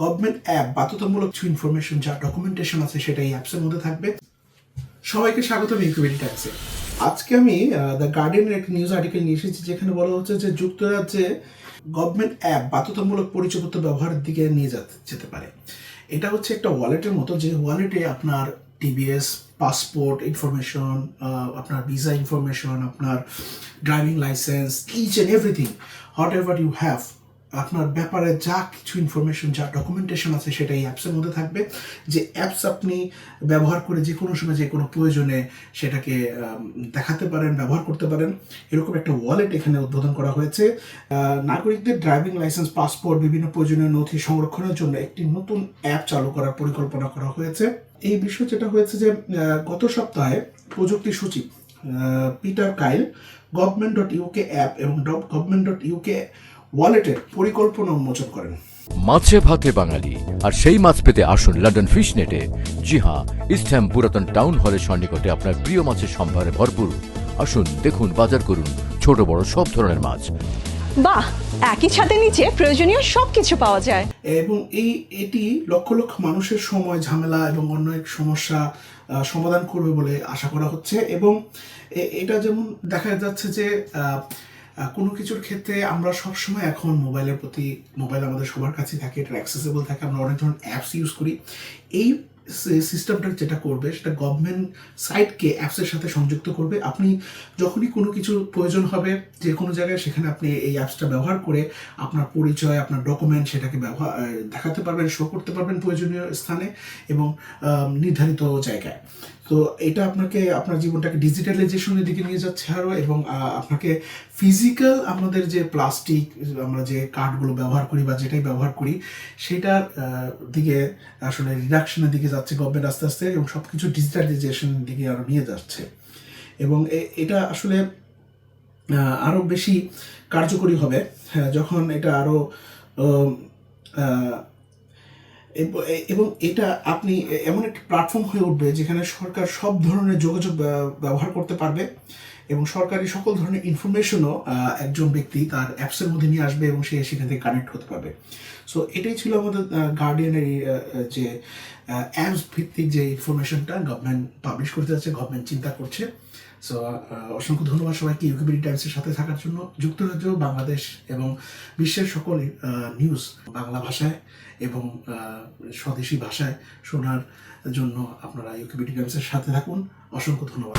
Government app বাধ্যতামূলক কিছু information যা ডকুমেন্টেশন আছে সেটা এই অ্যাপসের মধ্যে থাকবে। সবাইকে স্বাগতম ইনকিউবেটি টাইমসে আজকে আমি দ্য গার্ডিয়ানের একটা নিউজ আর্টিকেল নিয়ে এসেছি যেখানে বলা হচ্ছে যে যুক্তরাজ্যে গভর্নমেন্ট অ্যাপ বাধ্যতামূলক পরিচয়পত্র ব্যবহারের দিকে নিয়ে যেতে পারে। এটা হচ্ছে একটা ওয়ালেটের মতো যে ওয়ালেটে আপনার টিবিএস পাসপোর্ট ইনফরমেশন আপনার ভিসা ইনফরমেশন আপনার driving licence each and everything whatever you have আপনার ব্যাপারে যা কিছু ইনফরমেশন যা ডকুমেন্টেশন আছে সেটা এই অ্যাপসের মধ্যে থাকবে। যে অ্যাপস আপনি ব্যবহার করে যে কোনো সময় যে কোনো প্রয়োজনে সেটাকে দেখাতে পারেন, ব্যবহার করতে পারেন। এরকম একটা ওয়ালেট এখানে উদ্বোধন করা হয়েছে। নাগরিকদের ড্রাইভিং লাইসেন্স পাসপোর্ট বিভিন্ন প্রয়োজনীয় নথি সংরক্ষণের জন্য একটি নতুন অ্যাপ চালু করার পরিকল্পনা করা হয়েছে। এই বিষয় যেটা হয়েছে যে গত সপ্তাহে প্রযুক্তি সচিব Peter Kyle government dot UK app এবং গভর্নমেন্ট ডট ইউকে ওয়ালেটের পরিকল্পনা উন্মোচন করেন। মাছে ভাতে বাঙালি আর সেই মাছ পেতে আসুন লন্ডন ফিশ নেটে জি হ্যাঁ ইস্টহ্যাম পুরাতন টাউন হলের সন্নিকটে আপনার প্রিয় মাছের সম্ভারে ভরপুর। আসুন দেখুন বাজার করুন ছোট বড় সব ধরনের মাছ। বাহ একই ছাদের নিচে প্রয়োজনীয় সবকিছু পাওয়া যায়। এবং এই এটি লক্ষ লক্ষ মানুষের সময় ঝামেলা এবং অন্য এক সমস্যা আহ, সমাধান করবে বলে আশা করা হচ্ছে। এবং এটা যেমন দেখা যাচ্ছে যে কোনো কিছুর ক্ষেত্রে আমরা সবসময় এখন মোবাইলের প্রতি মোবাইল আমাদের সবার কাছে থাকে এটা অ্যাক্সেসেবল থাকে, আমরা অনেক ধরনের অ্যাপস ইউজ করি। এই সিস্টেমটা যেটা করবে, সেটা গভর্নমেন্ট সাইটকে অ্যাপসের সাথে সংযুক্ত করবে। আপনি যখনই কোনো কিছু প্রয়োজন হবে, যে কোনো জায়গায় সেখানে আপনি এই অ্যাপসটা ব্যবহার করে আপনার পরিচয়, আপনার ডকুমেন্ট সেটাকে ব্যবহার দেখাতে পারবেন শো করতে পারবেন প্রয়োজনীয় স্থানে এবং নির্ধারিত জায়গায়। তো এটা আপনাকে, আপনার জীবনটাকে ডিজিটালাইজেশনের দিকে নিয়ে যাচ্ছে আরও এবং আপনাকে ফিজিক্যাল আমাদের যে প্লাস্টিক আমরা যে কার্ডগুলো ব্যবহার করি বা যেটাই ব্যবহার করি, সেটার দিকে আসলে রিডাকশনের দিকে যাচ্ছে গভর্নমেন্ট আস্তে আস্তে এবং সব কিছু ডিজিটালাইজেশনের দিকে আরও নিয়ে যাচ্ছে। এবং এটা আসলে আহ, আরও বেশি কার্যকরী হবে। হ্যাঁ, যখন এটা আরও উম, আহ, এবং এটা আপনি এমন একটি প্ল্যাটফর্ম হয়ে উঠবে যেখানে সরকার সব ধরনের যোগাযোগ ব্যব- ব্যবহার করতে পারবে। এবং সরকারি সকল ধরনের ইনফরমেশনও একজন ব্যক্তি তার অ্যাপসের মধ্যে নিয়ে আসবে এবং সে সেখান থেকে কানেক্ট হতে পারবে। সো এটাই ছিল আমাদের গার্ডিয়ানের যে অ্যাপস ভিত্তিক যে ইনফরমেশনটা গভর্নমেন্ট পাবলিশ করতে যাচ্ছে গভর্নমেন্ট চিন্তা করছে। সো অসংখ্য ধন্যবাদ সবাইকে ইউকিবিডি টাইমসের সাথে থাকার জন্য। যুক্তরাজ্য, বাংলাদেশ এবং বিশ্বের সকল নিউজ বাংলা ভাষায় এবং স্বদেশি ভাষায় শোনার জন্য আপনারা ইউকিবিডি টাইমসের সাথে থাকুন। অসংখ্য ধন্যবাদ।